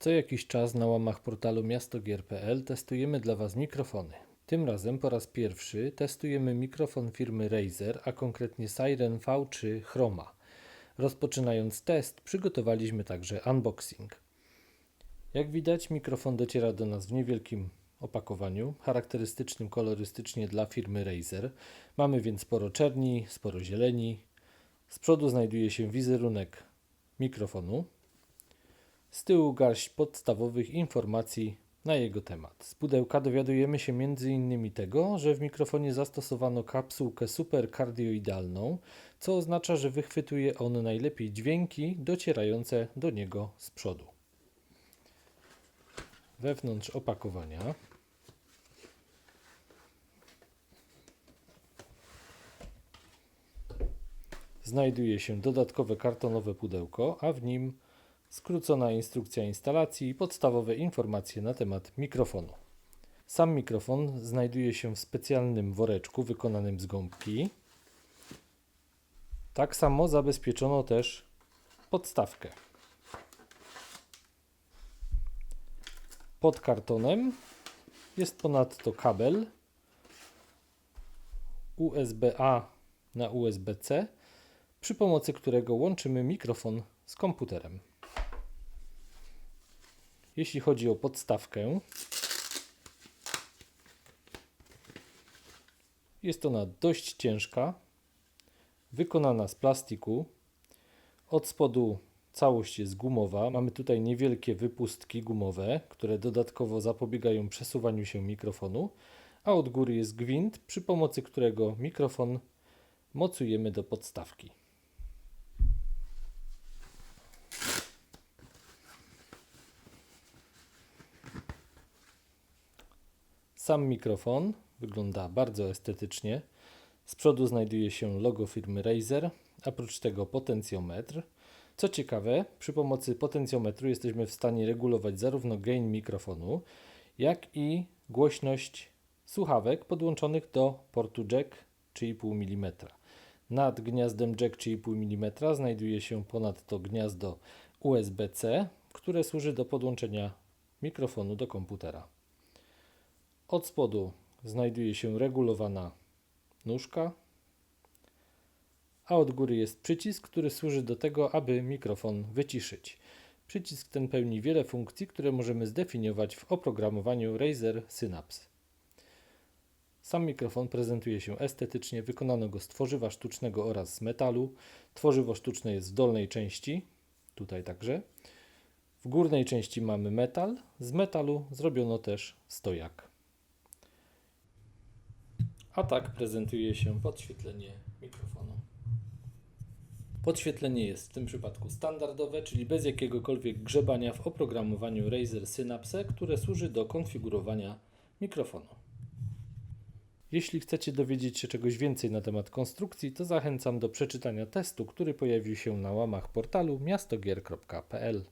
Co jakiś czas na łamach portalu miastogier.pl testujemy dla Was mikrofony. Tym razem po raz pierwszy testujemy mikrofon firmy Razer, a konkretnie Siren V3 Chroma. Rozpoczynając test, przygotowaliśmy także unboxing. Jak widać, mikrofon dociera do nas w niewielkim opakowaniu, charakterystycznym kolorystycznie dla firmy Razer. Mamy więc sporo czerni, sporo zieleni. Z przodu znajduje się wizerunek mikrofonu. Z tyłu garść podstawowych informacji na jego temat. Z pudełka dowiadujemy się m.in. tego, że w mikrofonie zastosowano kapsułkę superkardioidalną, co oznacza, że wychwytuje on najlepiej dźwięki docierające do niego z przodu. Wewnątrz opakowania znajduje się dodatkowe kartonowe pudełko, a w nim skrócona instrukcja instalacji i podstawowe informacje na temat mikrofonu. Sam mikrofon znajduje się w specjalnym woreczku wykonanym z gąbki. Tak samo zabezpieczono też podstawkę. Pod kartonem jest ponadto kabel USB-A na USB-C, przy pomocy którego łączymy mikrofon z komputerem. Jeśli chodzi o podstawkę, jest ona dość ciężka, wykonana z plastiku. Od spodu całość jest gumowa. Mamy tutaj niewielkie wypustki gumowe, które dodatkowo zapobiegają przesuwaniu się mikrofonu, a od góry jest gwint, przy pomocy którego mikrofon mocujemy do podstawki. Sam mikrofon wygląda bardzo estetycznie. Z przodu znajduje się logo firmy Razer, a oprócz tego potencjometr. Co ciekawe, przy pomocy potencjometru jesteśmy w stanie regulować zarówno gain mikrofonu, jak i głośność słuchawek podłączonych do portu jack 3,5 mm. Nad gniazdem jack 3,5 mm znajduje się ponadto gniazdo USB-C, które służy do podłączenia mikrofonu do komputera. Od spodu znajduje się regulowana nóżka, a od góry jest przycisk, który służy do tego, aby mikrofon wyciszyć. Przycisk ten pełni wiele funkcji, które możemy zdefiniować w oprogramowaniu Razer Synapse. Sam mikrofon prezentuje się estetycznie, wykonano go z tworzywa sztucznego oraz z metalu. Tworzywo sztuczne jest w dolnej części, tutaj także. W górnej części mamy metal, z metalu zrobiono też stojak. A tak prezentuje się podświetlenie mikrofonu. Podświetlenie jest w tym przypadku standardowe, czyli bez jakiegokolwiek grzebania w oprogramowaniu Razer Synapse, które służy do konfigurowania mikrofonu. Jeśli chcecie dowiedzieć się czegoś więcej na temat konstrukcji, to zachęcam do przeczytania testu, który pojawił się na łamach portalu miastogier.pl.